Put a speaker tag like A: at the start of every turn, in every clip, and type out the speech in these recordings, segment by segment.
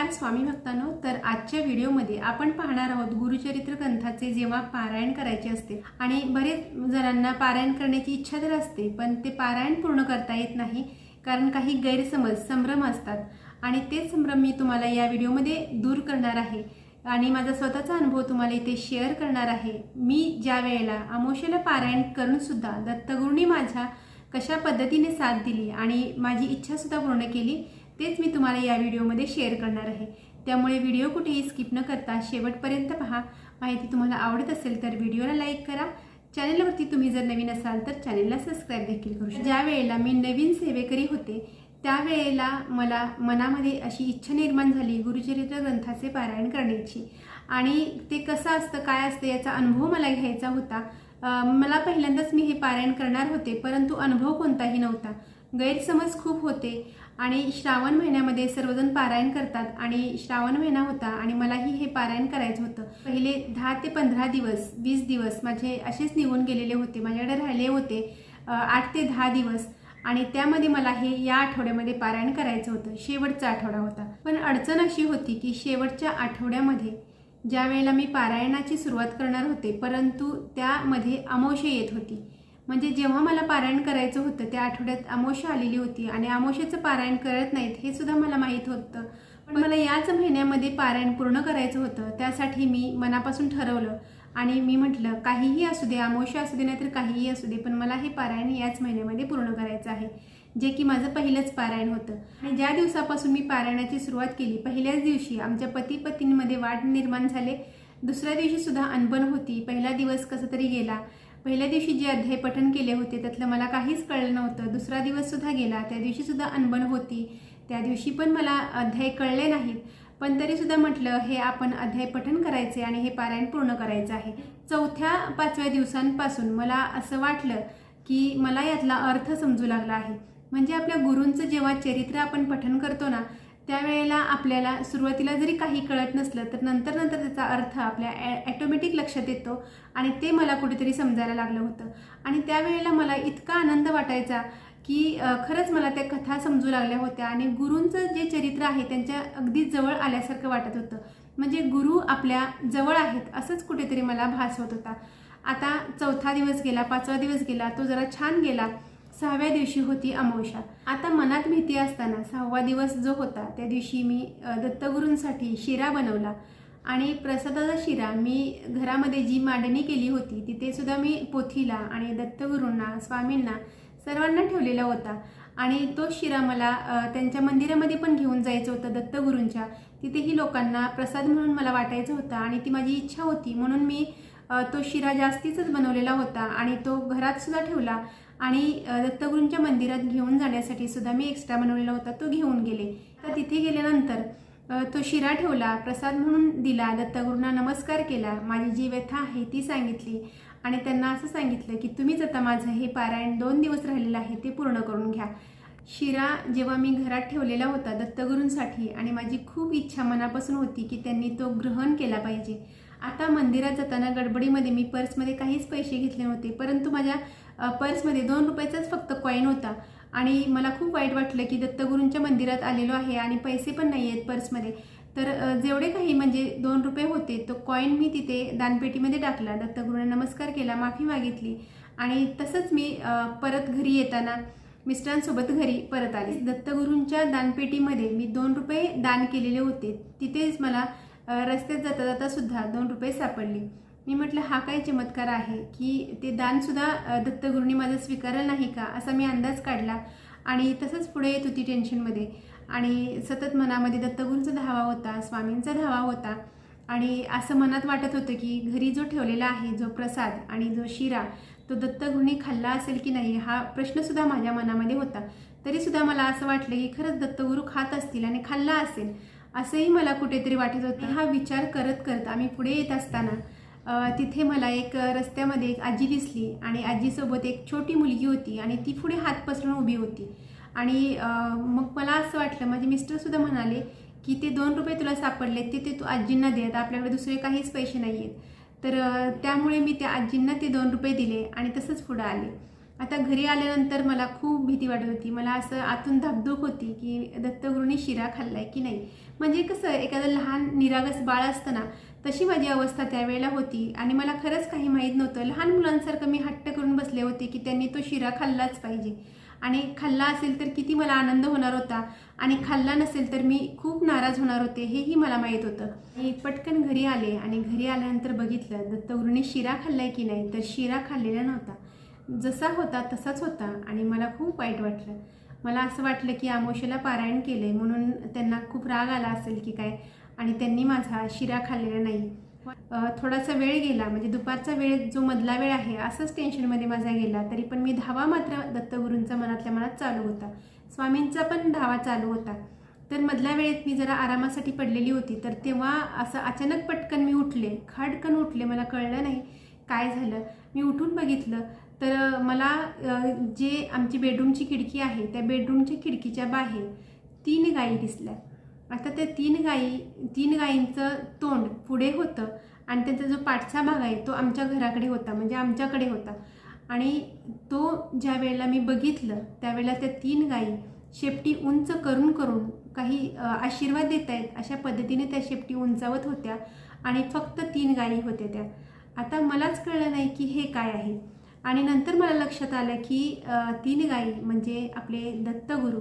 A: नमस्कार स्वामी भक्तांनो. तर आजच्या व्हिडिओमध्ये आपण पाहणार आहोत गुरुचरित्र ग्रंथाचे जेव्हा पारायण करायचे असते आणि बरेच जणांना पारायण करण्याची इच्छा तर असते पण ते पारायण पूर्ण करता येत नाही कारण काही गैरसमज संभ्रम असतात. आणि तेच संभ्रम मी तुम्हाला या व्हिडिओमध्ये दूर करणार आहे. आणि माझा स्वतःचा अनुभव तुम्हाला इथे शेअर करणार आहे. मी ज्या वेळेला अमोशेला पारायण करूनसुद्धा दत्तगुरूंनी माझ्या कशा पद्धतीने साथ दिली आणि माझी इच्छासुद्धा पूर्ण केली तेच मी तुम्हाला या व्हिडिओमध्ये शेअर करणार आहे. त्यामुळे व्हिडिओ कुठेही स्किप न करता शेवटपर्यंत पहा. माहिती तुम्हाला आवडत असेल तर व्हिडिओला लाईक करा. चॅनलवरती तुम्ही जर नवीन असाल तर चॅनलला सबस्क्राईब देखील करू शकता. ज्या वेळेला मी नवीन सेवेकरी होते त्यावेळेला मला मनामध्ये अशी इच्छा निर्माण झाली गुरुचरित्र ग्रंथाचे पारायण करण्याची. आणि ते कसं असतं काय असतं याचा अनुभव मला घ्यायचा होता. मला पहिल्यांदाच मी हे पारायण करणार होते परंतु अनुभव कोणताही नव्हता. गैरसमज खूप होते. आणि श्रावण महिन्यामध्ये सर्वजण पारायण करतात आणि श्रावण महिना होता आणि मलाही हे पारायण करायचं होतं. पहिले दहा ते पंधरा दिवस वीस दिवस माझे असेच निघून गेलेले होते. माझ्याकडे राहिले होते आठ ते दहा दिवस. आणि त्यामध्ये मला हे या आठवड्यामध्ये पारायण करायचं होतं. शेवटचा आठवडा होता. पण अडचण अशी होती की शेवटच्या आठवड्यामध्ये ज्या वेळेला मी पारायणाची सुरुवात करणार होते परंतु त्यामध्ये अमावस्या येत होती. म्हणजे जेव्हा मला पारायण करायचं होतं त्या आठवड्यात आमोशा आलेली होती आणि आमोशाचं पारायण करत नाहीत हे सुद्धा मला माहीत होतं. पण मला याच महिन्यामध्ये पारायण पूर्ण करायचं होतं त्यासाठी मी मनापासून ठरवलं आणि मी म्हटलं काहीही असू दे आमोशा असू दे नाहीतर काहीही असू दे पण मला हे पारायण याच महिन्यामध्ये पूर्ण करायचं आहे जे की माझं पहिलंच पारायण होतं. आणि ज्या दिवसापासून मी पारायणाची सुरुवात केली पहिल्याच दिवशी आमच्या पती पत्नींमध्ये वाढ निर्माण झाले. दुसऱ्या दिवशी सुद्धा अनबन होती. पहिला दिवस कसा तरी गेला. पहिल्या दिवशी जे अध्याय पठण केले होते त्यातलं मला काहीच कळलं नव्हतं. दुसरा दिवस सुद्धा गेला. त्या दिवशीसुद्धा अनबन होती. त्या दिवशी पण मला अध्याय कळले नाहीत. पण तरीसुद्धा म्हटलं हे आपण अध्याय पठण करायचे आणि हे पारायण पूर्ण करायचं आहे. चौथ्या पाचव्या दिवसांपासून मला असं वाटलं की मला यातला अर्थ समजू लागला आहे. म्हणजे आपल्या गुरूंचं जेव्हा चरित्र आपण पठण करतो ना त्यावेळेला आपल्याला सुरुवातीला जरी काही कळत नसलं तर नंतर नंतर त्याचा अर्थ आपल्या ॲटोमॅटिक लक्षात येतो आणि ते मला कुठेतरी समजायला लागलं होतं. आणि त्यावेळेला मला इतका आनंद वाटायचा की खरंच मला त्या कथा समजू लागल्या होत्या आणि गुरूंचं जे चरित्र आहे त्यांच्या अगदी जवळ आल्यासारखं वाटत होतं. म्हणजे गुरु आपल्या जवळ आहेत असंच कुठेतरी मला भास होत होता. आता चौथा दिवस गेला पाचवा दिवस गेला तो जरा छान गेला. सहाव्या दिवशी होती अमावस्या. आता मनात भीती असताना सहावा दिवस जो होता त्या दिवशी मी दत्तगुरूंसाठी शिरा बनवला. आणि प्रसादाचा शिरा मी घरामध्ये जी मांडणी केली होती तिथेसुद्धा मी पोथीला आणि दत्तगुरूंना स्वामींना सर्वांना ठेवलेला होता. आणि तो शिरा मला त्यांच्या मंदिरामध्ये पण घेऊन जायचं होतं दत्तगुरूंच्या. तिथेही लोकांना प्रसाद म्हणून मला वाटायचं होता आणि ती माझी इच्छा होती. म्हणून मी तो शिरा जास्तीचाच बनवलेला होता आणि तो घरात सुद्धा ठेवला. आणि दत्तगुरूंच्या मंदिरात घेऊन जाण्यासाठी सुद्धा मी एक्स्ट्रा बनवलेला होता. तो घेऊन गेले. तर तिथे गेल्यानंतर तो शिरा ठेवला प्रसाद म्हणून दिला दत्तगुरूंना नमस्कार केला माझी जी व्यथा आहे ती सांगितली. आणि त्यांना असं सांगितलं की तुम्हीच आता माझं हे पारायण दोन दिवस राहिलेलं आहे ते पूर्ण करून घ्या. शिरा जेव्हा मी घरात ठेवलेला होता दत्तगुरूंसाठी आणि माझी खूप इच्छा मनापासून होती की त्यांनी तो ग्रहण केला पाहिजे. आता मंदिरात जाताना गडबडीमध्ये मी पर्समध्ये काहीच पैसे घेतले नव्हते परंतु माझ्या पर्समध्ये दोन रुपयाचाच फक्त कॉईन होता. आणि मला खूप वाईट वाटलं की दत्तगुरूंच्या मंदिरात आलेलो आहे आणि पैसे पण नाही आहेत पर्समध्ये. तर जेवढे काही म्हणजे दोन रुपये होते तो कॉईन मी तिथे दानपेटीमध्ये टाकला. दत्तगुरूंना नमस्कार केला माफी मागितली. आणि तसंच मी परत घरी येताना मिस्टरांसोबत घरी परत आले. दत्तगुरूंच्या दानपेटीमध्ये मी दोन रुपये दान केलेले होते. तिथेच मला रस्त्यात जाता जाता सुद्धा दोन रुपये सापडले. मी म्हटलं हा काय चमत्कार आहे की ते दानसुद्धा दत्तगुरूंनी माझं स्वीकारलं नाही का? असा मी अंदाज काढला. आणि तसंच पुढे येत होती टेन्शनमध्ये आणि सतत मनामध्ये दत्तगुरूंचा धावा होता स्वामींचा धावा होता. आणि असं मनात वाटत होतं की घरी जो ठेवलेला आहे जो प्रसाद आणि जो शिरा तो दत्तगुरूंनी खाल्ला असेल की नाही हा प्रश्नसुद्धा माझ्या मनामध्ये होता. तरीसुद्धा मला असं वाटलं की खरंच दत्तगुरू खात असतील आणि खाल्ला असेल असंही मला कुठेतरी वाटत होतं. हा विचार करत करत आम्ही पुढे येत असताना तिथे मला एक रस्त्यामध्ये एक आजी दिसली आणि आजीसोबत एक छोटी मुलगी होती आणि ती पुढे हात पसरून उभी होती. आणि मग मला असं वाटलं माझे मिस्टरसुद्धा म्हणाले की ते दोन रुपये तुला सापडले ते ते तू आजींना दे आता आपल्याकडे दुसरे काहीच पैसे नाही आहेत तर त्यामुळे मी त्या आजींना ते दोन रुपये दिले आणि तसंच पुढं आले. आता घरी आल्यानंतर मला खूप भीती वाटत होती. मला असं आतून धाकधूक होती की दत्तगुरूंनी शिरा खाल्लाय की नाही? म्हणजे कसं एखादं लहान निरागस बाळ असतं ना तशी माझी अवस्था त्यावेळेला होती. आणि मला खरंच काही माहीत नव्हतं. लहान मुलांसारखं मी हट्ट करून बसले होते की त्यांनी तो शिरा खाल्लाच पाहिजे. आणि खाल्ला असेल तर किती मला आनंद होणार होता. आणि खाल्ला नसेल तर मी खूप नाराज होणार होते हेही मला माहीत होतं. मी पटकन घरी आले आणि घरी आल्यानंतर बघितलं दत्तगुरूंनी शिरा खाल्लाय की नाही? तर शिरा खाल्लेला नव्हता. जसा होता तसाच होता आणि मला खूप वाईट वाटलं. मला असं वाटलं की आमोशेला पारायण केलं आहे म्हणून त्यांना खूप राग आला असेल की काय आणि त्यांनी माझा शिरा खाल्लेला नाही. थोडासा वेळ गेला म्हणजे दुपारचा वेळ जो मधला वेळ आहे असंच टेन्शनमध्ये माझा गेला. तरी पण मी धावा मात्र दत्तगुरूंचा मनातल्या मनात चालू होता. स्वामींचा पण धावा चालू होता. तर मधल्या वेळेत मी जरा आरामासाठी पडलेली होती. तर तेव्हा असं अचानक पटकन मी उठले. खाडकन उठले मला कळलं नाही काय झालं. मी उठून बघितलं. तर मला जे आमची बेडरूमची खिडकी आहे त्या बेडरूमच्या खिडकीच्या बाहेर तीन गायी दिसल्या. आता त्या तीन गायी तीन गायींचं तोंड पुढे होतं आणि त्यांचा जो पाठचा भाग आहे तो आमच्या घराकडे होता म्हणजे आमच्याकडे होता. आणि तो ज्या वेळेला मी बघितलं त्यावेळेला त्या तीन गायी शेपटी उंच करून करून काही आशीर्वाद देत आहेत अशा पद्धतीने त्या शेपटी उंचावत होत्या आणि फक्त तीन गायी होत्या त्या. आता मलाच कळलं नाही की हे काय आहे. आणि नंतर मला लक्षात आलं की तीन गायी म्हणजे आपले दत्तगुरू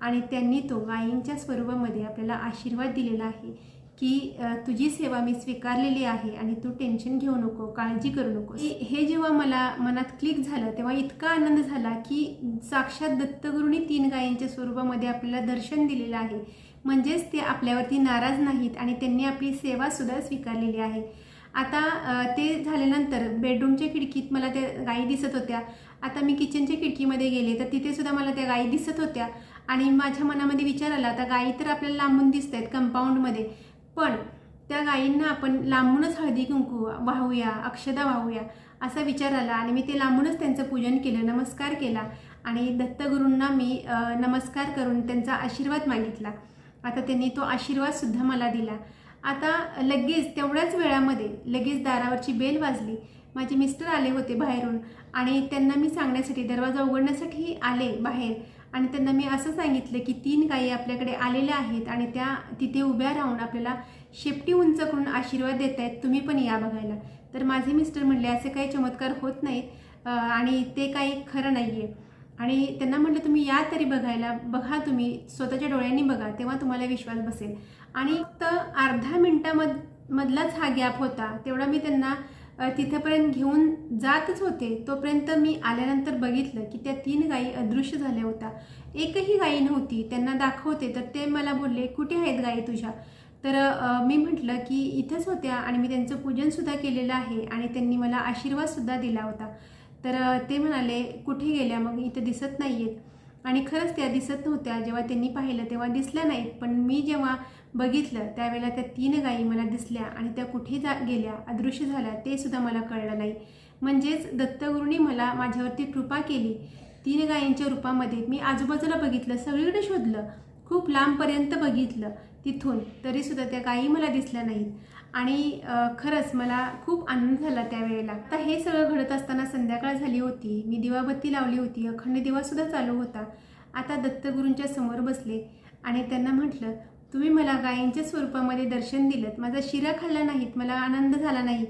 A: आणि त्यांनी तो गायींच्या स्वरूपामध्ये आपल्याला आशीर्वाद दिलेला आहे की तुझी सेवा मी स्वीकारलेली आहे आणि तू टेन्शन घेऊ नको काळजी करू नको. हे हे जेव्हा मला मनात क्लिक झालं तेव्हा इतका आनंद झाला की साक्षात दत्तगुरूंनी तीन गायींच्या स्वरूपामध्ये आपल्याला दर्शन दिलेलं आहे. म्हणजेच ते आपल्यावरती नाराज नाहीत आणि त्यांनी आपली सेवासुद्धा स्वीकारलेली आहे. आता ते झाल्यानंतर बेडरूमच्या खिडकीत मला त्या गायी दिसत होत्या. आता मी किचनच्या खिडकीमध्ये गेले तर तिथेसुद्धा मला त्या गायी दिसत होत्या. आणि माझ्या मनामध्ये विचार आला आता गायी तर आपल्याला लांबून दिसत आहेत कंपाऊंडमध्ये पण त्या गायींना आपण लांबूनच हळदी कुंकू वाहूया अक्षदा वाहूया असा विचार आला. आणि मी ते लांबूनच त्यांचं पूजन केलं नमस्कार केला. आणि दत्तगुरूंना मी नमस्कार करून त्यांचा आशीर्वाद मागितला. आता त्यांनी तो आशीर्वादसुद्धा मला दिला. आता लगेच तेवढ्याच वेळामध्ये लगेच दारावरची बेल वाजली. माझे मिस्टर आले होते बाहेरून आणि त्यांना मी सांगण्यासाठी दरवाजा उघडण्यासाठी आले बाहेर. आणि त्यांना मी असं सांगितलं की तीन गायी आपल्याकडे आलेल्या आहेत आणि त्या तिथे उभ्या राहून आपल्याला शेपटी उंच करून आशीर्वाद देत आहेत तुम्ही पण या बघायला. तर माझे मिस्टर म्हणले असे काही चमत्कार होत नाहीत आणि ते काही खरं नाही आहे आणि त्यांना म्हटलं तुम्ही या तरी बघायला बघा तुम्ही स्वतःच्या डोळ्यांनी बघा तेव्हा तुम्हाला विश्वास बसेल. आणि फक्त अर्धा मिनटामध मधलाच हा गॅप होता. तेवढा मी त्यांना तिथेपर्यंत घेऊन जातच होते. तोपर्यंत मी आल्यानंतर बघितलं की त्या तीन गायी अदृश्य झाल्या होत्या. एकही गायी नव्हती. त्यांना दाखवते तर ते मला बोलले कुठे आहेत गायी तुझ्या? तर मी म्हटलं की इथंच होत्या आणि मी त्यांचं पूजनसुद्धा केलेलं आहे आणि त्यांनी मला आशीर्वादसुद्धा दिला होता. तर ते म्हणाले कुठे गेल्या? मग इथं दिसत नाही आहेत आणि खरंच त्या दिसत नव्हत्या. जेव्हा त्यांनी पाहिलं तेव्हा दिसल्या नाहीत. पण मी जेव्हा बघितलं त्यावेळेला त्या तीन गायी मला दिसल्या आणि त्या कुठे जा गेल्या अदृश्य झाल्या ते सुद्धा मला कळलं नाही. म्हणजेच दत्तगुरूंनी मला माझ्यावरती कृपा केली. तीन गायींच्या रूपामध्ये मी आजूबाजूला बघितलं सगळीकडे शोधलं. खूप लांबपर्यंत बघितलं तिथून. तरीसुद्धा त्या गायी मला दिसल्या नाहीत. आणि खरंच मला खूप आनंद झाला त्यावेळेला आता हे सगळं घडत असताना संध्याकाळ झाली होती. मी दिवाबत्ती लावली होती. अखंड दिवासुद्धा चालू होता. आता दत्तगुरूंच्या समोर बसले आणि त्यांना म्हटलं तुम्ही मला गायींच्या स्वरूपामध्ये दर्शन दिलं माझा शिरा खाल्ला नाहीत. मला आनंद झाला नाही.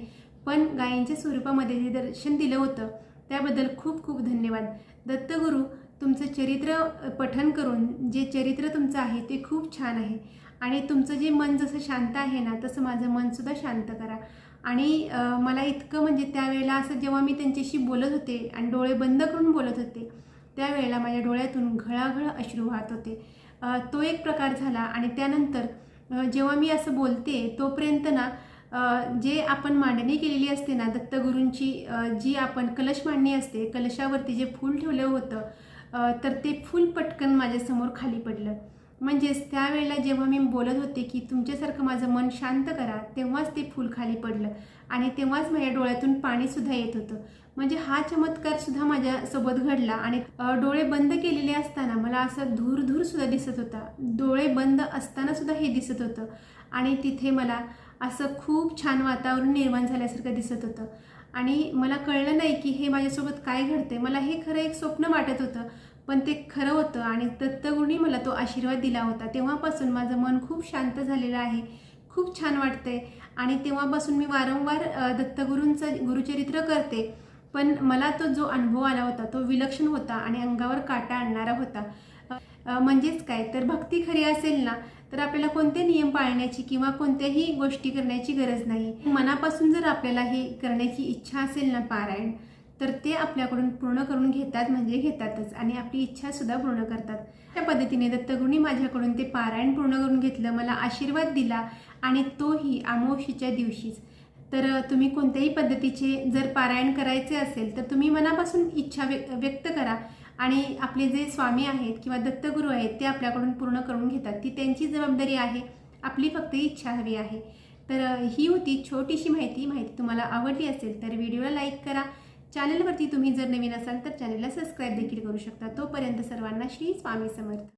A: पण गायींच्या स्वरूपामध्ये जे दर्शन दिलं होतं त्याबद्दल खूप खूप धन्यवाद. दत्तगुरू तुमचं चरित्र पठन करून जे चरित्र तुमचं आहे ते खूप छान आहे. आणि तुमचं जे मन जसं शांत आहे ना तसं माझं मनसुद्धा शांत करा. आणि मला इतकं म्हणजे त्यावेळेला असं जेव्हा मी त्यांच्याशी बोलत होते आणि डोळे बंद करून बोलत होते त्यावेळेला माझ्या डोळ्यातून घळाघळ अश्रू वाहत होते. तो एक प्रकार झाला आणि त्यानंतर जेव्हा मी असं बोलते तोपर्यंत ना जे आपण मांडणी केलेली असते ना दत्तगुरूंची जी आपण कलश मांडणी असते कलशावरती जे फूल ठेवलं होतं तर ते फूल पटकन माझ्यासमोर खाली पडलं. म्हणजेच त्यावेळेला जेव्हा मी बोलत होते की तुमच्यासारखं माझं मन शांत करा तेव्हाच ते फूल खाली पडलं. आणि तेव्हाच माझ्या डोळ्यातून पाणीसुद्धा येत होतं. म्हणजे हा चमत्कारसुद्धा माझ्यासोबत घडला आणि डोळे बंद केलेले असताना मला असं धूर धूरसुद्धा दिसत होता. डोळे बंद असतानासुद्धा हे दिसत होतं. आणि तिथे मला असं खूप छान वातावरण निर्माण झाल्यासारखं दिसत होतं. आणि मला कळलं नाही की हे माझ्यासोबत काय घडते मला हे खरं एक स्वप्न वाटत होतं. पण ते खरं होतं आणि दत्तगुणी मला तो आशीर्वाद दिला होता. तेव्हापासून माझं मन खूप शांत झालेलं आहे. खूप छान वाटतंय. आणि तेव्हापासून मी वारंवार दत्तगुरूंचं गुरुचरित्र करते. पण मला तो जो अनुभव आला होता तो विलक्षण होता आणि अंगावर काटा आणणारा होता. म्हणजेच काय? तर भक्ती खरी असेल ना तर आपल्याला कोणते नियम पाळण्याची किंवा कोणत्याही गोष्टी करण्याची गरज नाही. मनापासून जर आपल्याला हे करण्याची इच्छा असेल ना पारायण तर ते आपल्याकडून पूर्ण करून घेतात म्हणजे घेतातच. आणि आपली इच्छासुद्धा पूर्ण करतात. त्या पद्धतीने दत्तगुरूंनी माझ्याकडून ते पारायण पूर्ण करून घेतलं मला आशीर्वाद दिला आणि तोही आमोशीच्या दिवशीच. तर तुम्ही कोणत्याही पद्धतीचे जर पारायण करायचे असेल तर तुम्ही मनापासून इच्छा व्यक्त व्यक्त करा. आणि आपले जे स्वामी आहेत किंवा दत्तगुरू आहेत ते आपल्याकडून पूर्ण करून घेतात. ती त्यांची जबाबदारी आहे. आपली फक्त इच्छा हवी आहे. तर ही होती छोटीशी माहिती. माहिती तुम्हाला आवडली असेल तर व्हिडिओला लाईक करा. चॅनलवरती तुम्ही जर नवीन असाल तर चॅनलला सबस्क्राईब देखील करू शकता. तोपर्यंत सर्वांना श्री स्वामी समर्थ.